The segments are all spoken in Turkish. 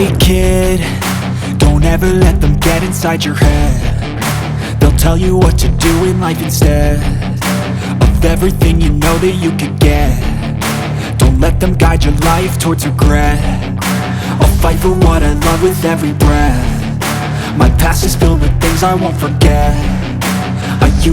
Hey kid, don't ever let them get inside your head. They'll tell you what to do in life instead of everything you know that you could get. Don't let them guide your life towards regret. I'll fight for what I love with every breath. My past is filled with things I won't forget.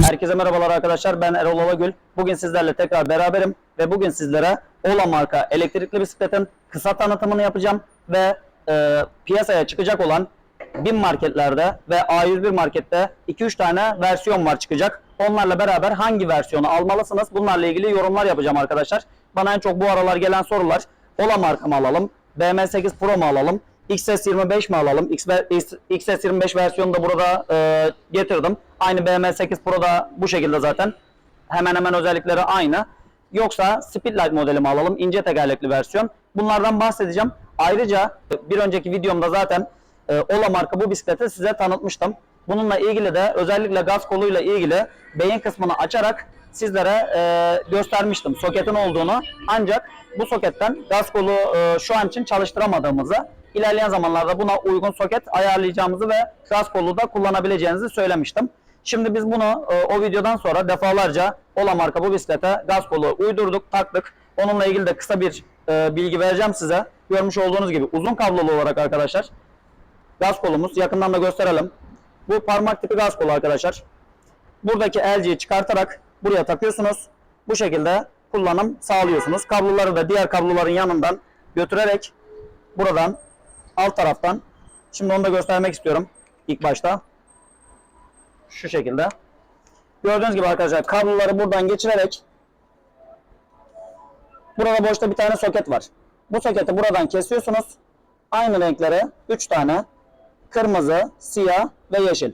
Herkese merhabalar arkadaşlar. Ben Erol Alagül. Bugün sizlerle tekrar beraberim ve bugün sizlere Ola marka elektrikli bisikletin kısa tanıtımını yapacağım ve e, piyasaya çıkacak olan BİM marketlerde ve A101 markette 2-3 tane versiyon var çıkacak. Onlarla beraber hangi versiyonu almalısınız? Bunlarla ilgili yorumlar yapacağım arkadaşlar. Bana en çok bu aralar gelen sorular Ola marka mı alalım? BM8 Pro mu alalım? XS25 mi alalım? XS25 versiyonu da burada e, getirdim. Aynı BM8 Pro'da bu şekilde zaten. Hemen hemen özellikleri aynı. Yoksa Speedlight modeli mi alalım? İnce tekerlekli versiyon. Bunlardan bahsedeceğim. Ayrıca bir önceki videomda zaten e, Ola marka bu bisikleti size tanıtmıştım. Bununla ilgili de özellikle gaz koluyla ilgili beyin kısmını açarak sizlere e, göstermiştim soketin olduğunu. Ancak bu soketten gaz kolu e, şu an için çalıştıramadığımızı, ilerleyen zamanlarda buna uygun soket ayarlayacağımızı ve gaz kolu da kullanabileceğinizi söylemiştim. Şimdi biz bunu e, o videodan sonra defalarca Ola marka bu bisiklete gaz kolu uydurduk, taktık. Onunla ilgili de kısa bir e, bilgi vereceğim size. Görmüş olduğunuz gibi uzun kablolu olarak arkadaşlar gaz kolumuz. Yakından da gösterelim. Bu parmak tipi gaz kolu arkadaşlar. Buradaki elciyi çıkartarak buraya takıyorsunuz. Bu şekilde kullanım sağlıyorsunuz. Kabloları da diğer kabloların yanından götürerek buradan alt taraftan şimdi onu da göstermek istiyorum ilk başta. Şu şekilde. Gördüğünüz gibi arkadaşlar kabloları buradan geçirerek burada boşta bir tane soket var. Bu soketi buradan kesiyorsunuz. Aynı renklere 3 tane kırmızı, siyah ve yeşil.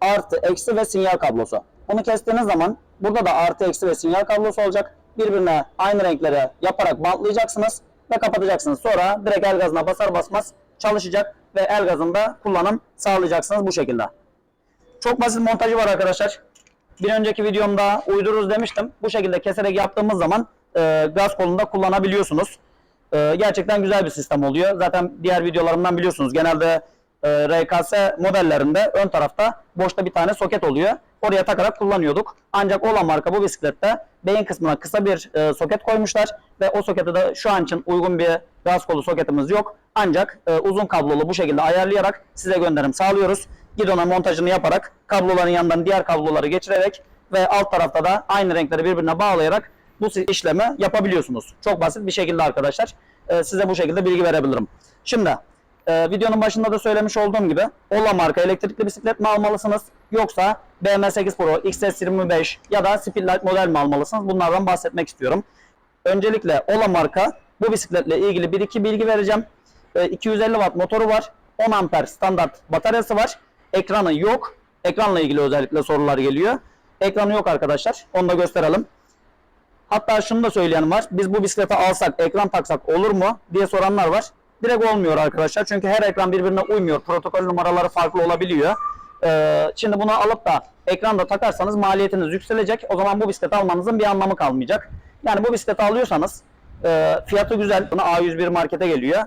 Artı, eksi ve sinyal kablosu. Bunu kestiğiniz zaman burada da artı, eksi ve sinyal kablosu olacak. Birbirine aynı renklere yaparak bantlayacaksınız ve kapatacaksınız. Sonra direkt el gazına basar basmaz çalışacak ve el gazında kullanım sağlayacaksınız bu şekilde. Çok basit montajı var arkadaşlar. Bir önceki videomda uydururuz demiştim. Bu şekilde keserek yaptığımız zaman e, gaz kolunda kullanabiliyorsunuz. E, gerçekten güzel bir sistem oluyor. Zaten diğer videolarımdan biliyorsunuz. Genelde e, RKS modellerinde ön tarafta boşta bir tane soket oluyor. Oraya takarak kullanıyorduk. Ancak olan marka bu bisiklette beyin kısmına kısa bir e, soket koymuşlar ve o sokete de şu an için uygun bir gaz kolu soketimiz yok. Ancak e, uzun kablolu bu şekilde ayarlayarak size gönderim sağlıyoruz. Gidona montajını yaparak kabloların yanından diğer kabloları geçirerek ve alt tarafta da aynı renkleri birbirine bağlayarak bu işlemi yapabiliyorsunuz. Çok basit bir şekilde arkadaşlar. E, size bu şekilde bilgi verebilirim. Şimdi ee, videonun başında da söylemiş olduğum gibi Ola marka elektrikli bisiklet mi almalısınız yoksa BM8 Pro, XS25 ya da Speedlight model mi almalısınız? Bunlardan bahsetmek istiyorum. Öncelikle Ola marka bu bisikletle ilgili bir iki bilgi vereceğim. Ee, 250 watt motoru var. 10 amper standart bataryası var. Ekranı yok. Ekranla ilgili özellikle sorular geliyor. Ekranı yok arkadaşlar. Onu da gösterelim. Hatta şunu da söyleyen var. Biz bu bisikleti alsak, ekran taksak olur mu diye soranlar var. Direkt olmuyor arkadaşlar. Çünkü her ekran birbirine uymuyor. Protokol numaraları farklı olabiliyor. Ee, şimdi bunu alıp da ekranda takarsanız maliyetiniz yükselecek. O zaman bu bisikleti almanızın bir anlamı kalmayacak. Yani bu bisikleti alıyorsanız e, fiyatı güzel. Buna A101 markete geliyor.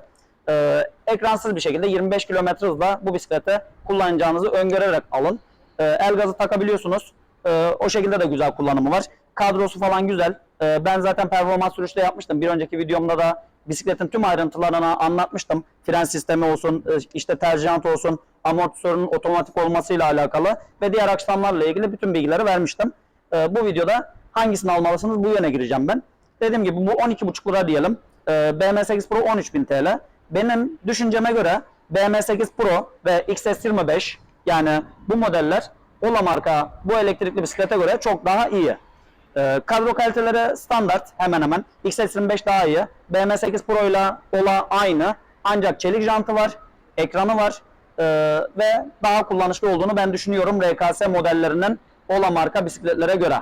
E, ekransız bir şekilde 25 km hızla bu bisikleti kullanacağınızı öngörerek alın. E, el gazı takabiliyorsunuz. E, o şekilde de güzel kullanımı var. Kadrosu falan güzel. E, ben zaten performans sürüşte yapmıştım. Bir önceki videomda da bisikletin tüm ayrıntılarını anlatmıştım. Fren sistemi olsun, e, işte tercihant olsun, amortisörün otomatik olmasıyla alakalı ve diğer aksamlarla ilgili bütün bilgileri vermiştim. E, bu videoda hangisini almalısınız bu yöne gireceğim ben. Dediğim gibi bu 12,5 lira diyelim. E, BM8 Pro 13.000 TL. Benim düşünceme göre BM8 Pro ve XS25 yani bu modeller Ola marka bu elektrikli bisiklete göre çok daha iyi. Ee, kadro kaliteleri standart hemen hemen. X25 daha iyi. BM8 Pro ile Ola aynı. Ancak çelik jantı var, ekranı var ee, ve daha kullanışlı olduğunu ben düşünüyorum RKS modellerinin Ola marka bisikletlere göre.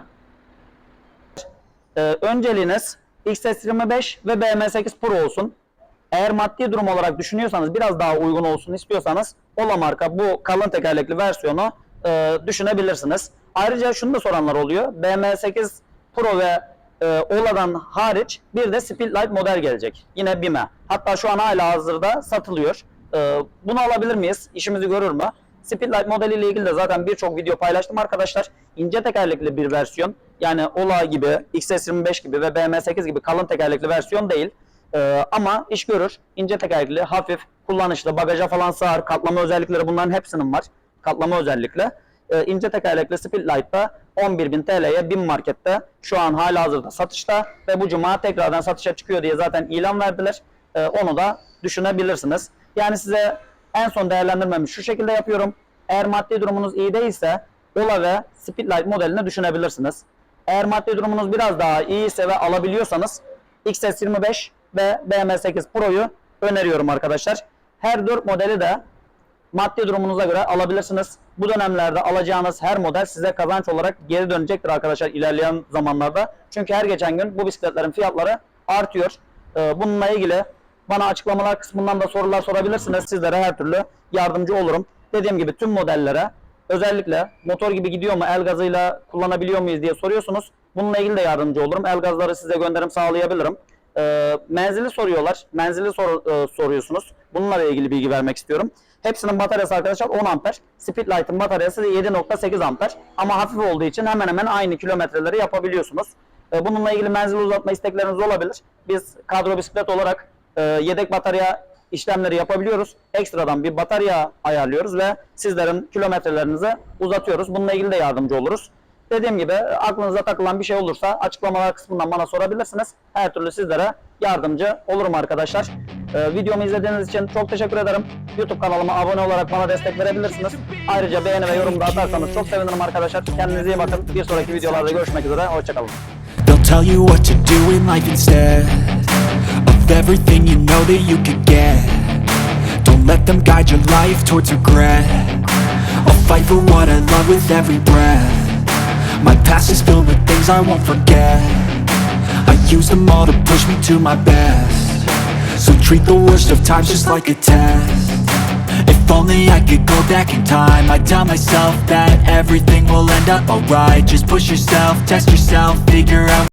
Ee, önceliğiniz XS25 ve BM8 Pro olsun. Eğer maddi durum olarak düşünüyorsanız biraz daha uygun olsun istiyorsanız Ola marka bu kalın tekerlekli versiyonu e, düşünebilirsiniz. Ayrıca şunu da soranlar oluyor. BM8 Pro ve e, Ola'dan hariç bir de Speedlight model gelecek. Yine BİM'e. Hatta şu an hala hazırda satılıyor. Ee, bunu alabilir miyiz? İşimizi görür mü? Speedlight modeliyle ilgili de zaten birçok video paylaştım arkadaşlar. İnce tekerlekli bir versiyon. Yani Ola gibi, XS25 gibi ve BM8 gibi kalın tekerlekli versiyon değil. Ee, ama iş görür. İnce tekerlekli, hafif, kullanışlı, bagaja falan sığar. Katlama özellikleri bunların hepsinin var. Katlama özellikle. Ee, ince tekerlekli Speedlight'ta 11.000 TL'ye BİM Market'te şu an hala hazırda satışta ve bu cuma tekrardan satışa çıkıyor diye zaten ilan verdiler. Ee, onu da düşünebilirsiniz. Yani size en son değerlendirmemi şu şekilde yapıyorum. Eğer maddi durumunuz iyi değilse Ola ve Speedlight modelini düşünebilirsiniz. Eğer maddi durumunuz biraz daha iyiyse ve alabiliyorsanız XS25 ve BM8 Pro'yu öneriyorum arkadaşlar. Her 4 modeli de maddi durumunuza göre alabilirsiniz. Bu dönemlerde alacağınız her model size kazanç olarak geri dönecektir arkadaşlar ilerleyen zamanlarda. Çünkü her geçen gün bu bisikletlerin fiyatları artıyor. Ee, Bununla ilgili bana açıklamalar kısmından da sorular sorabilirsiniz. Sizlere her türlü yardımcı olurum. Dediğim gibi tüm modellere özellikle motor gibi gidiyor mu, el gazıyla kullanabiliyor muyuz diye soruyorsunuz. Bununla ilgili de yardımcı olurum. El gazları size gönderim sağlayabilirim. Ee, menzili soruyorlar. Menzili sor- e, soruyorsunuz. Bununla ilgili bilgi vermek istiyorum. Hepsinin bataryası arkadaşlar 10 amper. Speedlight'ın bataryası 7.8 amper. Ama hafif olduğu için hemen hemen aynı kilometreleri yapabiliyorsunuz. Ee, bununla ilgili menzil uzatma istekleriniz olabilir. Biz kadro bisiklet olarak e, yedek batarya işlemleri yapabiliyoruz. Ekstradan bir batarya ayarlıyoruz ve sizlerin kilometrelerinizi uzatıyoruz. Bununla ilgili de yardımcı oluruz. Dediğim gibi aklınıza takılan bir şey olursa açıklamalar kısmından bana sorabilirsiniz. Her türlü sizlere yardımcı olurum arkadaşlar. Ee, videomu izlediğiniz için çok teşekkür ederim. YouTube kanalıma abone olarak bana destek verebilirsiniz. Ayrıca beğeni ve yorum da atarsanız çok sevinirim arkadaşlar. Kendinize iyi bakın. Bir sonraki videolarda görüşmek üzere. Hoşçakalın. Tell you what to do in life instead of everything you know that you could get. Don't let them guide your life towards regret. I'll fight for what I love with every breath. My past is filled with things I won't forget. I use them all to push me to my best. So treat the worst of times just like a test. If only I could go back in time I'd tell myself that everything will end up alright Just push yourself, test yourself, figure out